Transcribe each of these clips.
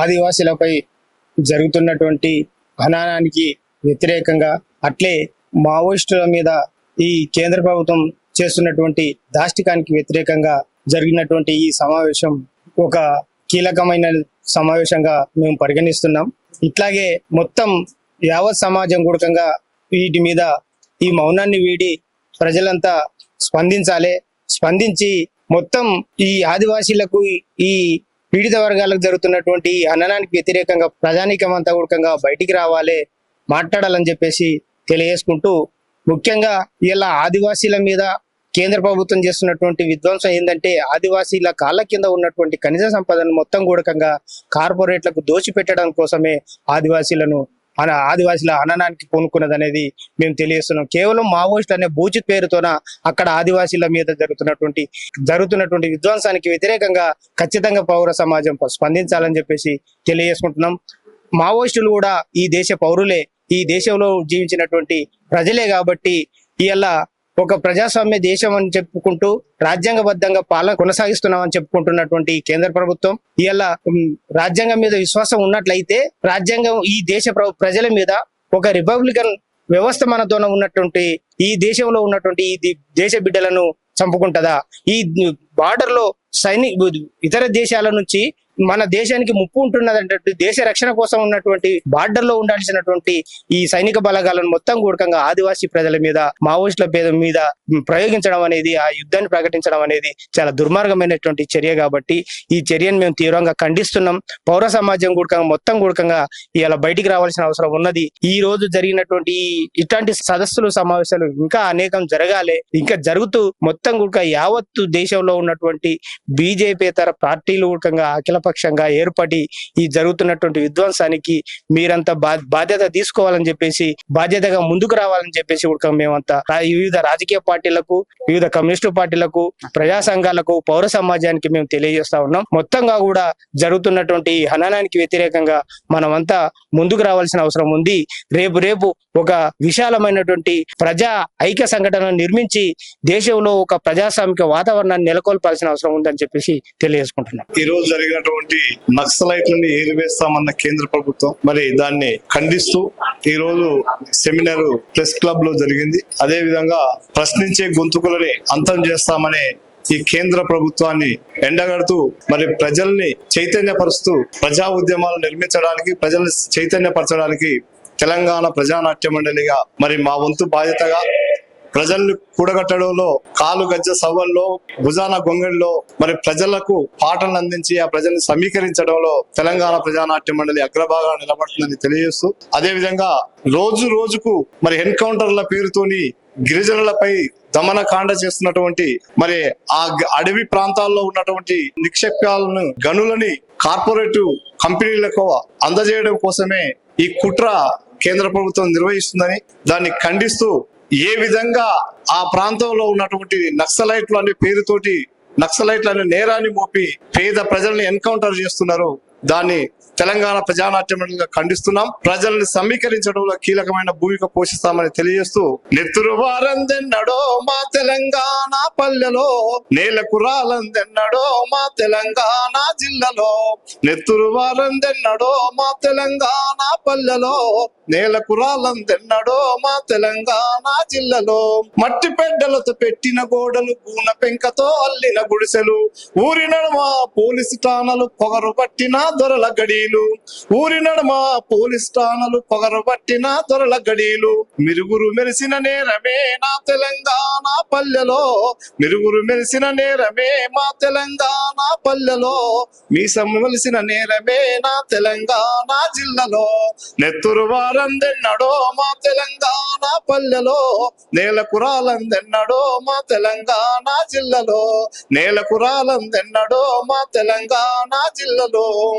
ఆదివాసులపై జరుగుతున్నటువంటి హనానానికి వ్యతిరేకంగా అట్లే మావోయిస్టుల మీద ఈ కేంద్ర ప్రభుత్వం చేస్తున్నటువంటి దాష్టికానికి వ్యతిరేకంగా జరిగినటువంటి ఈ సమావేశం ఒక కీలకమైన సమావేశంగా మేము పరిగణిస్తున్నాం. ఇట్లాగే మొత్తం యావత్ సమాజం కూడకంగా వీటి మీద ఈ మౌనాన్ని వీడి ప్రజలంతా స్పందించాలి. స్పందించి మొత్తం ఈ ఆదివాసీలకు ఈ పీడిత వర్గాలకు జరుగుతున్నటువంటి ఈ హననానికి వ్యతిరేకంగా ప్రజానీకం అంతా కూడకంగా బయటికి రావాలి మాట్లాడాలని చెప్పేసి తెలియజేసుకుంటూ ముఖ్యంగా ఇలా ఆదివాసీల మీద కేంద్ర ప్రభుత్వం చేస్తున్నటువంటి విధ్వంసం ఏంటంటే ఆదివాసీల కాళ్ళ కింద ఉన్నటువంటి ఖనిజ సంపదను మొత్తం కూడకంగా కార్పొరేట్లకు దోచిపెట్టడం కోసమే ఆదివాసీలను మన ఆదివాసీల హననానికి పూనుకున్నది అనేది మేము తెలియజేస్తున్నాం. కేవలం మావోయిస్ట్ అనే భూచిత్ పేరుతోన అక్కడ ఆదివాసీల మీద జరుగుతున్నటువంటి జరుగుతున్నటువంటి విధ్వంసానికి వ్యతిరేకంగా ఖచ్చితంగా పౌర సమాజం స్పందించాలని చెప్పేసి తెలియజేసుకుంటున్నాం. మావోయిస్టులు కూడా ఈ దేశ పౌరులే ఈ దేశంలో జీవించినటువంటి ప్రజలే కాబట్టి ఇలా ఒక ప్రజాస్వామ్య దేశం అని చెప్పుకుంటూ రాజ్యాంగబద్ధంగా పాలన కొనసాగిస్తున్నామని చెప్పుకుంటున్నటువంటి కేంద్ర ప్రభుత్వం ఇలా రాజ్యాంగం మీద విశ్వాసం ఉన్నట్లయితే రాజ్యాంగం ఈ దేశ ప్ర- ప్రజల మీద ఒక రిపబ్లికన్ వ్యవస్థ మనతోన ఉన్నటువంటి ఈ దేశంలో ఉన్నటువంటి ఈ దేశ బిడ్డలను చంపుకుంటదా? ఈ బార్డర్లో సైనిక ఇతర దేశాల నుంచి మన దేశానికి ముప్పు ఉంటున్నదంటే దేశ రక్షణ కోసం ఉన్నటువంటి బార్డర్లో ఉండాల్సినటువంటి ఈ సైనిక బలగాలను మొత్తం కూడకంగా ఆదివాసీ ప్రజల మీద మావోయిస్టుల పేద మీద ప్రయోగించడం అనేది ఆ యుద్ధాన్ని ప్రకటించడం అనేది చాలా దుర్మార్గమైనటువంటి చర్య కాబట్టి ఈ చర్యను మేము తీవ్రంగా ఖండిస్తున్నాం. పౌర సమాజం కూడకంగా మొత్తం కూడకంగా ఇలా బయటికి రావాల్సిన అవసరం ఉన్నది. ఈ రోజు జరిగినటువంటి ఇట్లాంటి సదస్సులు సమావేశాలు ఇంకా అనేకం జరగాలి. ఇంకా జరుగుతూ మొత్తం కూడక యావత్తు దేశంలో ఉన్నటువంటి బీజేపీ తర పార్టీలు కూడకంగా ఏకపక్షంగా ఏర్పడి ఈ జరుగుతున్నటువంటి విధ్వంసానికి మీరంతా బా- బాధ్యత తీసుకోవాలని చెప్పేసి బాధ్యతగా ముందుకు రావాలని చెప్పేసి కూడా మేమంతా వివిధ రాజకీయ పార్టీలకు వివిధ కమ్యూనిస్టు పార్టీలకు ప్రజా సంఘాలకు పౌర సమాజానికి మేము తెలియజేస్తా ఉన్నాం. మొత్తంగా కూడా జరుగుతున్నటువంటి ఈ హననానికి వ్యతిరేకంగా మనమంతా ముందుకు రావాల్సిన అవసరం ఉంది. రేపు రేపు ఒక విశాలమైనటువంటి ప్రజా ఐక్య సంఘటనను నిర్మించి దేశంలో ఒక ప్రజాస్వామిక వాతావరణాన్ని నెలకొల్పాల్సిన అవసరం ఉందని చెప్పేసి తెలియజేసుకుంటున్నాం. ఈ రోజు జరిగినటువంటి నక్సలైట్లని ఏరివేస్తామన్న కేంద్ర ప్రభుత్వం మరి దాన్ని ఖండిస్తూ ఈ రోజు సెమినార్ ప్రెస్ క్లబ్లో జరిగింది. అదే విధంగా ప్రశ్నించే గొంతుకులని అంతం చేస్తామనే ఈ కేంద్ర ప్రభుత్వాన్ని ఎండగడుతూ మరి ప్రజల్ని చైతన్యపరుస్తూ ప్రజా ఉద్యమాలు నిర్మించడానికి ప్రజల్ని చైతన్యపరచడానికి తెలంగాణ ప్రజానాట్య మండలిగా మరి మా వంతు బాధ్యతగా ప్రజల్ని కూడగట్టడంలో కాలు గజ్జ సవ్వల్లో భుజాన గొంగళ్ళలో మరి ప్రజలకు పాటలు అందించి ఆ ప్రజల్ని సమీకరించడంలో తెలంగాణ ప్రజానాట్య మండలి అగ్రభాగా నిలబడుతుందని తెలియజేస్తూ అదే విధంగా రోజు రోజుకు మరి ఎన్కౌంటర్ల పేరుతోని గిరిజనులపై దమనకాండ చేస్తున్నటువంటి మరి ఆ గ- అడవి ప్రాంతాల్లో ఉన్నటువంటి నిక్షేపాలను గనులని కార్పొరేట్ కంపెనీలకు అందజేయడం కోసమే ఈ కుట్ర కేంద్ర ప్రభుత్వం నిర్వహిస్తుందని దాన్ని ఖండిస్తూ ఏ విధంగా ఆ ప్రాంతంలో ఉన్నటువంటి నక్సలైట్లు అనే పేరుతోటి నక్సలైట్లు అనే నేరాన్ని మోపి పేద ప్రజల్ని ఎన్కౌంటర్ చేస్తున్నారు దాన్ని తెలంగాణ ప్రజానాట్య మండలిగా ఖండిస్తున్నాం. ప్రజల్ని సమీకరించడంలో కీలకమైన భూమిక పోషిస్తామని తెలియజేస్తూ నెత్తురు వారందెన్నడో మా తెలంగాణ పల్లెలో నేలకు రాలందెన్నడో మా తెలంగాణ జిల్లాలో నెత్తురు వారందెన్నడో మా తెలంగాణ పల్లెలో నేలకు రాలందెన్నడో మా తెలంగాణ జిల్లాలో మట్టి పెడ్డలతో పెట్టిన గోడలు కూన పెంకతో అల్లిన గుడిసెలు ఊరి నడుమ పోలీసు ఠాణాలు పొగరు పట్టిన దొరల గడీలు. ఊరి నడుమ పోలీస్ ఠాణాలు పొగరబట్టిన దొరల గడీలు. మిరుగురు మెరిసిన నేరమే నా తెలంగాణ పల్లెలో. మిరుగురు మెరిసిన నేరమే మా తెలంగాణ పల్లెలో. మీసం మెలిసిన నేరమే నా తెలంగాణ జిల్లాలో. నెత్తురు వారందెన్నడో మా తెలంగాణ పల్లెలో. నేల కురాలందెన్నడో మా తెలంగాణ జిల్లాలో. నేల కురాలందెన్నడో మా తెలంగాణ జిల్లాలో.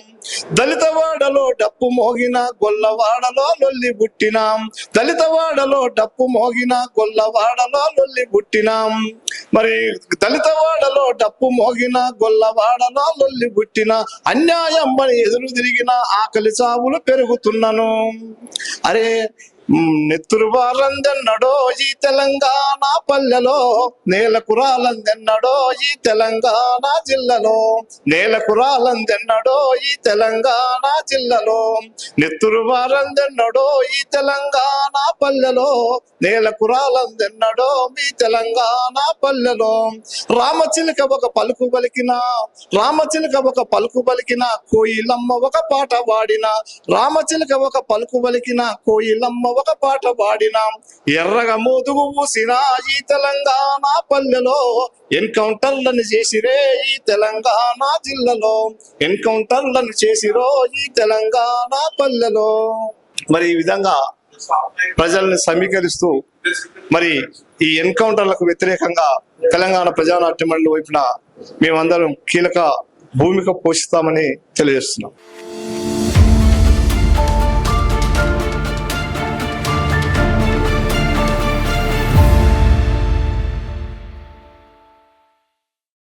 దళితవాడలో డప్పు మోగిన గొల్లవాడలో లొల్లి పుట్టినాం దళితవాడలో డప్పు మోగిన గొల్లవాడలో లొల్లి పుట్టినాం మరి దళితవాడలో డప్పు మోగిన గొల్లవాడలో లొల్లి పుట్టిన అన్యాయం అని ఎదురు తిరిగిన ఆకలి చావులు పెరుగుతున్నను. అరే నెత్తురు వారందెన్నడో ఈ తెలంగాణ పల్లెలో నేల కురాలందెన్నడో ఈ తెలంగాణ జిల్లలో నేల కురాలందెన్నడో ఈ తెలంగాణ జిల్లలో నెత్తురు వారందెన్నడో ఈ తెలంగాణ పల్లెలో నేల కురాలందెన్నడో మీ తెలంగాణ పల్లెలో. రామచిలుక ఒక పలుకు పలికిన రామచిలుక ఒక పలుకు పలికిన కోయిలమ్మ ఒక పాట పాడిన రామచిలుక ఒక పలుకు పలికిన కోయిలమ్మ ఒక పాట పాడినాం. ఎర్రగా మోదుగు పూసిన ఈ తెలంగాణ పల్లెలో ఎన్కౌంటర్లను చేసిరే ఈ తెలంగాణ జిల్లాలో. ఎన్కౌంటర్లను చేసిరో ఈ తెలంగాణ పల్లెలో. మరి ఈ విధంగా ప్రజల్ని సమీకరిస్తూ మరి ఈ ఎన్కౌంటర్లకు వ్యతిరేకంగా తెలంగాణ ప్రజానాట్య మండలి వైపున మేమందరం కీలక భూమిక పోషిస్తామని తెలియజేస్తున్నాం.